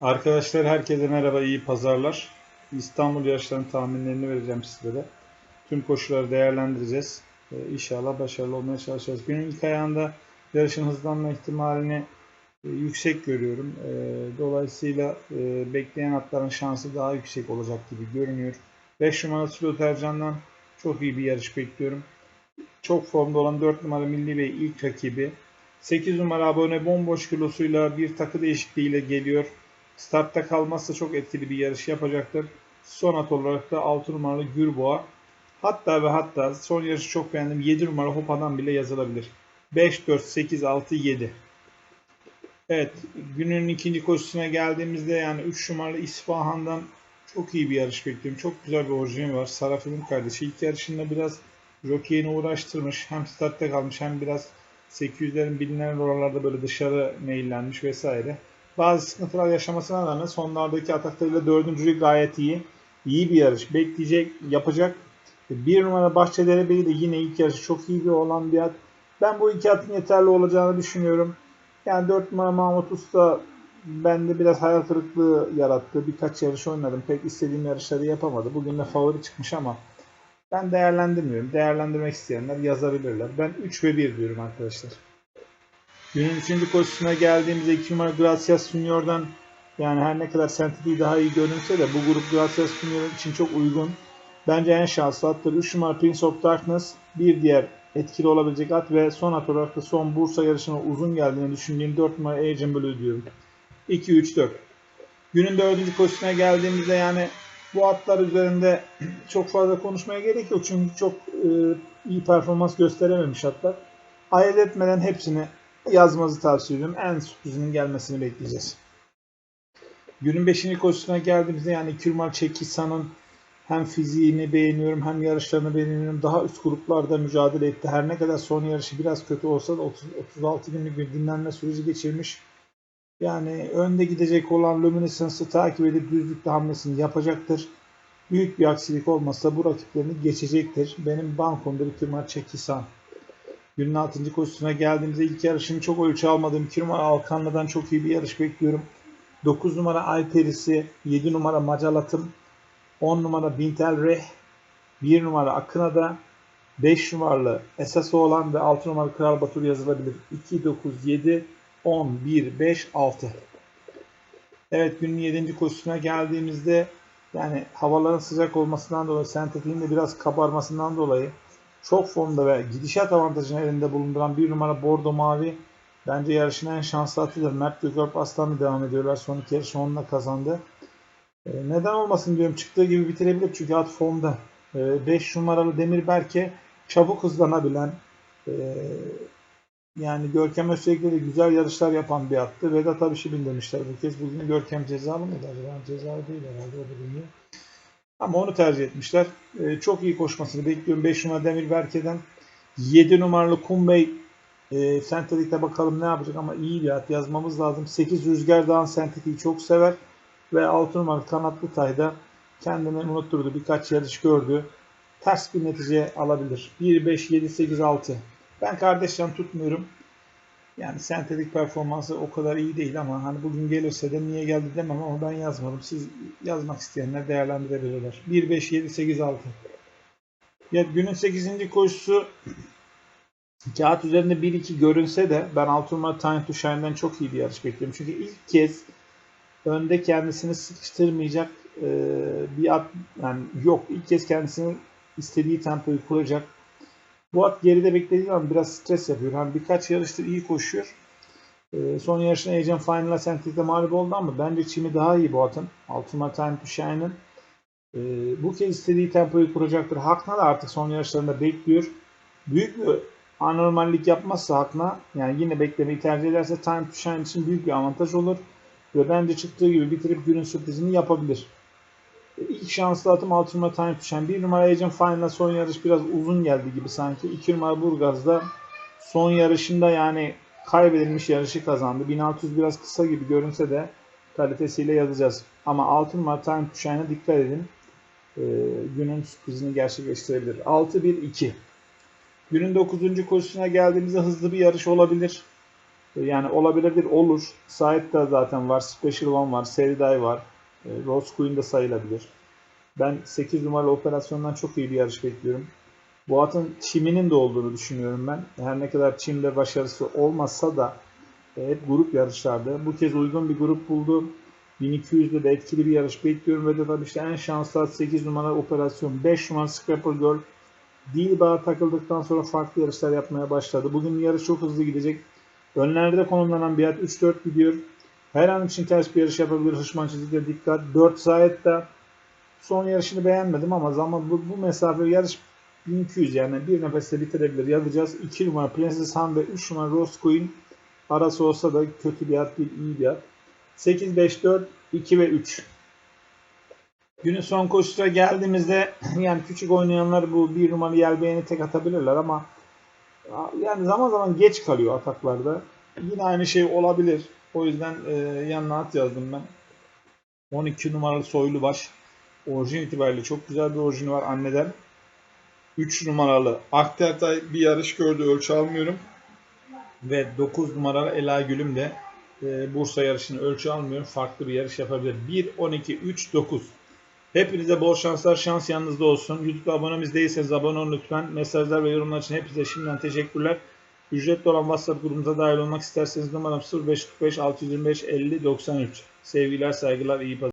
Arkadaşlar herkese merhaba, iyi pazarlar. İstanbul yarışlarının tahminlerini vereceğim sizlere. Tüm koşulları değerlendireceğiz. Ee, İnşallah başarılı olmaya çalışacağız. Günün ilk ayağında yarışın hızlanma ihtimalini e, yüksek görüyorum. Ee, Dolayısıyla e, bekleyen atların şansı daha yüksek olacak gibi görünüyor. 5 numara Sulu Tercan'dan çok iyi bir yarış bekliyorum. Çok formda olan 4 numara Milli Bey ilk rakibi. 8 numara abone bomboş kilosuyla bir takı değişikliğiyle geliyor. Startta kalmazsa çok etkili bir yarış yapacaktır. Son at olarak da 6 numaralı Gürboğa. Hatta ve hatta son yarışı çok beğendim. 7 numara Hopa'dan bile yazılabilir. 5, 4, 8, 6, 7. Evet günün ikinci koşusuna geldiğimizde yani 3 numaralı İsfahan'dan çok iyi bir yarış bekliyorum. Çok güzel bir orijini var. Sarafil'in kardeşi. İlk yarışında biraz jockeyini uğraştırmış. Hem startta kalmış hem biraz 800'lerin bilinen oralarda böyle dışarı meyillenmiş vesaire bazı sıkıntılar yaşamasına rağmen sonlardaki ataklarıyla dördüncülük gayet iyi. İyi bir yarış. Bekleyecek, yapacak. Bir numara Bahçelievleri de yine ilk yarışı çok iyi bir olan bir at. Ben bu iki atın yeterli olacağını düşünüyorum. Yani 4 numara Mahmut Usta bende biraz hayal kırıklığı yarattı. Birkaç yarış oynadım. Pek istediğim yarışları yapamadı. Bugün de favori çıkmış ama ben değerlendirmiyorum. Değerlendirmek isteyenler yazabilirler. Ben 3 ve 1 diyorum arkadaşlar. Günün üçüncü koşusuna geldiğimizde 2 numara Gracias Junior'dan yani her ne kadar sentetiği daha iyi görünse de bu grup Gracias Junior için çok uygun. Bence en şanslı attır 3 numara Prince of Darkness bir diğer etkili olabilecek at ve son at olarak da son Bursa yarışına uzun geldiğini düşündüğüm 4 numara Agent Blue diyorum. 2-3-4. Günün dördüncü koşusuna geldiğimizde yani bu atlar üzerinde çok fazla konuşmaya gerek yok çünkü çok e, iyi performans gösterememiş atlar. Ayırt etmeden hepsini yazmanızı tavsiye ediyorum. En sürprizinin gelmesini bekleyeceğiz. Günün 5. koşusuna geldiğimizde yani Kürmal Çekisan'ın hem fiziğini beğeniyorum hem yarışlarını beğeniyorum. Daha üst gruplarda mücadele etti. Her ne kadar son yarışı biraz kötü olsa da 30, 36 günlük bir dinlenme süreci geçirmiş. Yani önde gidecek olan Luminescence'ı takip edip düzlükte hamlesini yapacaktır. Büyük bir aksilik olmazsa bu rakiplerini geçecektir. Benim bankomda bir Kürmal Çekisan. Günün 6. koşusuna geldiğimizde ilk yarışını çok ölçü almadığım 2 numara Alkanlı'dan çok iyi bir yarış bekliyorum. 9 numara Alperisi, 7 numara Macalatım, 10 numara Bintel Reh, 1 numara Akına'da, 5 numaralı Esas olan ve 6 numaralı Kral Batur yazılabilir. 2, 9, 7, 10, 1, 5, 6. Evet günün 7. koşusuna geldiğimizde yani havaların sıcak olmasından dolayı, sentetiğin de biraz kabarmasından dolayı çok formda ve gidişat avantajını elinde bulunduran bir numara Bordo Mavi bence yarışın en şanslı atıdır. Mert Gökalp Aslan'la devam ediyorlar. Son iki yarışı onunla kazandı. E, neden olmasın diyorum. Çıktığı gibi bitirebilir çünkü at formda. 5 e, numaralı Demir Berke çabuk hızlanabilen e, yani Görkem Özçelik'le de güzel yarışlar yapan bir attı. Vedat Abiş'i bindirmişler bu kez. Bugün Görkem cezalı mıydı acaba? Cezalı değil herhalde o bugün. Ama onu tercih etmişler. E, çok iyi koşmasını bekliyorum. 5 numara Demir Berke'den. 7 numaralı Kumbey e, sentetikte bakalım ne yapacak ama iyi bir at yazmamız lazım. 8 Rüzgar Dağın sentetiği çok sever. Ve 6 numaralı Kanatlı Tay'da kendini unutturdu. Birkaç yarış gördü. Ters bir netice alabilir. 1, 5, 7, 8, 6. Ben kardeşten tutmuyorum. Yani sentetik performansı o kadar iyi değil ama hani bugün gelirse de niye geldi demem ama ben yazmadım. Siz yazmak isteyenler değerlendirebilirler. 1, 5, 7, 8, 6. Ya günün 8. koşusu kağıt üzerinde 1-2 görünse de ben altı numara Time to Shine'den çok iyi bir yarış bekliyorum. Çünkü ilk kez önde kendisini sıkıştırmayacak e, bir at yani yok. ilk kez kendisini istediği tempoyu kuracak bu geride beklediği zaman biraz stres yapıyor. Hani birkaç yarıştır iyi koşuyor. E, son yarışında Agent Final'a Sentik'te mağlup oldu ama bence çimi daha iyi bu atın. Time to Shine'ın. E, bu kez istediği tempoyu kuracaktır. Hakna da artık son yarışlarında bekliyor. Büyük bir anormallik yapmazsa Hakna yani yine beklemeyi tercih ederse Time to Shine için büyük bir avantaj olur. Ve bence çıktığı gibi bitirip günün sürprizini yapabilir. İlk şanslı atım 6 numara Time Tuşen. 1 numara Agent Final'a son yarış biraz uzun geldi gibi sanki. 2 numara Burgaz'da son yarışında yani kaybedilmiş yarışı kazandı. 1600 biraz kısa gibi görünse de kalitesiyle yazacağız. Ama 6 numara Time Tuşen'e dikkat edin. Ee, günün sürprizini gerçekleştirebilir. 6-1-2. Günün 9. koşusuna geldiğimizde hızlı bir yarış olabilir. E, Yani olabilir olur. Sait'te zaten var, Special One var, Seriday var. E, Rose Queen de sayılabilir. Ben 8 numaralı operasyondan çok iyi bir yarış bekliyorum. Bu atın çiminin de olduğunu düşünüyorum ben. Her ne kadar çimde başarısı olmasa da e, hep grup yarışlardı. Bu kez uygun bir grup buldu. 1200'de de etkili bir yarış bekliyorum ve de tabii işte en şanslı at 8 numara operasyon, 5 numara Scrapper Girl. Dilbağ'a takıldıktan sonra farklı yarışlar yapmaya başladı. Bugün yarış çok hızlı gidecek. Önlerde konumlanan bir at 3-4 gidiyor. Her an için ters bir yarış yapabilir. Hışman çizgiye dikkat. 4 Zayet'te son yarışını beğenmedim ama zaman bu, bu mesafe yarış 1200 yani bir nefeste bitirebilir. Yazacağız. 2 numara Princess Han ve 3 numara Rose Queen arası olsa da kötü bir at değil, iyi bir at. 8, 5, 4, 2 ve 3. Günün son koşusuna geldiğimizde yani küçük oynayanlar bu bir numaralı yelbeğeni tek atabilirler ama yani zaman zaman geç kalıyor ataklarda. Yine aynı şey olabilir. O yüzden e, yanına at yazdım ben. 12 numaralı soylu baş. Orijin itibariyle çok güzel bir orijini var anneden. 3 numaralı Aktertay bir yarış gördü ölçü almıyorum. Ve 9 numaralı Ela Gülüm de e, Bursa yarışını ölçü almıyorum. Farklı bir yarış yapabilir. 1, 12, 3, 9. Hepinize bol şanslar, şans yanınızda olsun. YouTube abonemiz değilseniz abone olun lütfen. Mesajlar ve yorumlar için hepinize şimdiden teşekkürler. Ücretli olan WhatsApp grubumuza dahil olmak isterseniz numaram 0545 625 50 93. Sevgiler, saygılar, iyi pazarlar.